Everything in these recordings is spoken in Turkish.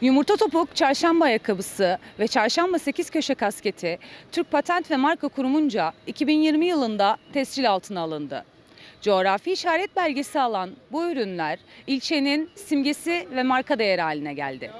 Yumurta topuk, çarşamba ayakkabısı ve çarşamba 8 köşe kasketi Türk Patent ve Marka Kurumunca 2020 yılında tescil altına alındı. Coğrafi işaret belgesi alan bu ürünler ilçenin simgesi ve marka değeri haline geldi.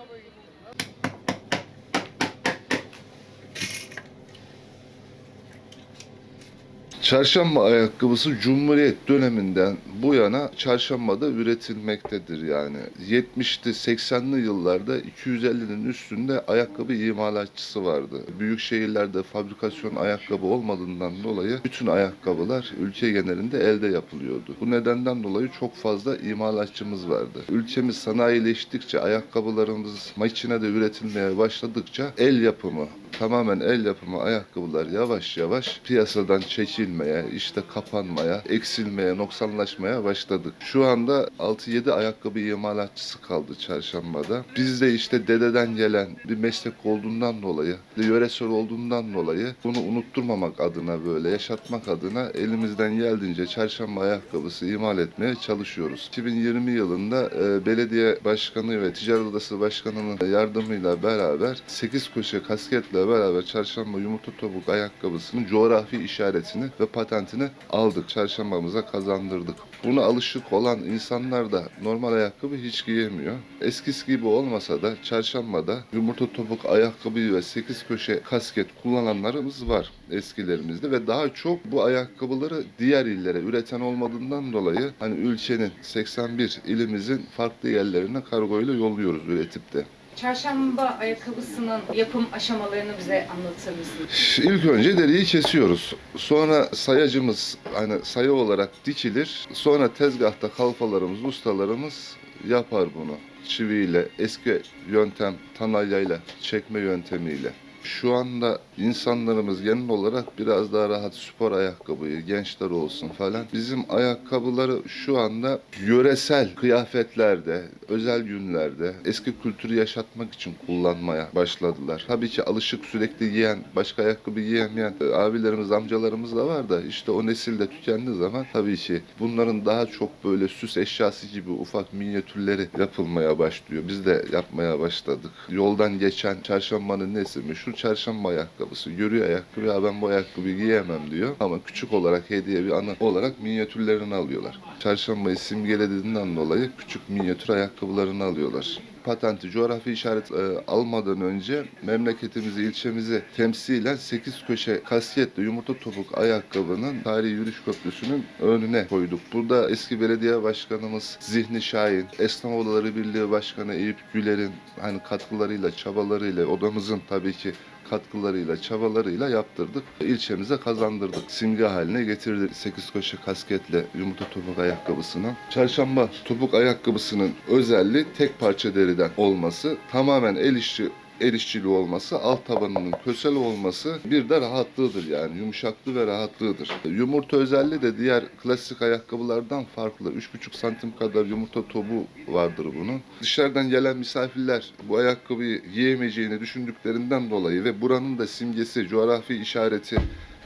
Çarşamba ayakkabısı Cumhuriyet döneminden bu yana çarşambada üretilmektedir yani. 70'li 80'li yıllarda 250'nin üstünde ayakkabı imalatçısı vardı. Büyük şehirlerde fabrikasyon ayakkabı olmadığından dolayı bütün ayakkabılar ülke genelinde elde yapılıyordu. Bu nedenden dolayı çok fazla imalatçımız vardı. Ülkemiz sanayileştikçe ayakkabılarımız makinede üretilmeye başladıkça el yapımı tamamen el yapımı ayakkabılar yavaş yavaş piyasadan çekilmeye, işte kapanmaya, eksilmeye, noksanlaşmaya başladık. Şu anda 6-7 ayakkabı imalatçısı kaldı çarşambada. Biz de işte dededen gelen bir meslek olduğundan dolayı, yöresel olduğundan dolayı bunu unutturmamak adına böyle yaşatmak adına elimizden geldiğince çarşamba ayakkabısı imal etmeye çalışıyoruz. 2020 yılında e, belediye başkanı ve ticaret odası başkanının yardımıyla beraber 8 köşe kasketle beraber çarşamba yumurta topuk ayakkabısının coğrafi işaretini ve patentini aldık. Çarşambamıza kazandırdık. Buna alışık olan insanlar da normal ayakkabı hiç giyemiyor. Eskisi gibi olmasa da çarşambada yumurta topuk ayakkabı ve 8 köşe kasket kullananlarımız var eskilerimizde ve daha çok bu ayakkabıları diğer illere üreten olmadığından dolayı hani ülkenin 81 ilimizin farklı yerlerine kargoyla yolluyoruz üretip de. Çarşamba ayakkabısının yapım aşamalarını bize anlatır mısınız? İlk önce deriyi kesiyoruz. Sonra sayacımız hani sayı olarak dikilir. Sonra tezgahta kalfalarımız, ustalarımız yapar bunu. Çiviyle, eski yöntem tanalyayla, çekme yöntemiyle. Şu anda insanlarımız genel olarak biraz daha rahat spor ayakkabıyı, gençler olsun falan. Bizim ayakkabıları şu anda yöresel kıyafetlerde, özel günlerde eski kültürü yaşatmak için kullanmaya başladılar. Tabii ki alışık sürekli giyen, başka ayakkabı giyemeyen abilerimiz, amcalarımız da var da işte o nesilde tükendiği zaman tabii ki bunların daha çok böyle süs eşyası gibi ufak minyatürleri yapılmaya başlıyor. Biz de yapmaya başladık. Yoldan geçen çarşambanın nesi meşhur? Çarşamba ayakkabısı. Görüyor ayakkabı ya ben bu ayakkabıyı giyemem diyor. Ama küçük olarak hediye bir anı olarak minyatürlerini alıyorlar. Çarşambayı simgelediğinden dolayı küçük minyatür ayakkabılarını alıyorlar patenti coğrafi işaret e, almadan önce memleketimizi, ilçemizi temsilen 8 köşe kasketle yumurta topuk ayakkabının tarihi yürüyüş köprüsünün önüne koyduk. Burada eski belediye başkanımız Zihni Şahin, Esnaf Odaları Birliği Başkanı Eyüp Güler'in hani katkılarıyla, çabalarıyla, odamızın tabii ki katkılarıyla, çabalarıyla yaptırdık. İlçemize kazandırdık. Simge haline getirdik 8 köşe kasketle yumurta topuk ayakkabısını. Çarşamba topuk ayakkabısının özelliği tek parça deriden olması, tamamen el işi el işçiliği olması, alt tabanının kösel olması bir de rahatlığıdır yani yumuşaklığı ve rahatlığıdır. Yumurta özelliği de diğer klasik ayakkabılardan farklı. 3,5 santim kadar yumurta tobu vardır bunun. Dışarıdan gelen misafirler bu ayakkabıyı giyemeyeceğini düşündüklerinden dolayı ve buranın da simgesi, coğrafi işareti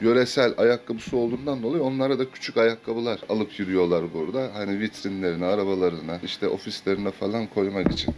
yöresel ayakkabısı olduğundan dolayı onlara da küçük ayakkabılar alıp yürüyorlar burada. Hani vitrinlerine, arabalarına, işte ofislerine falan koymak için.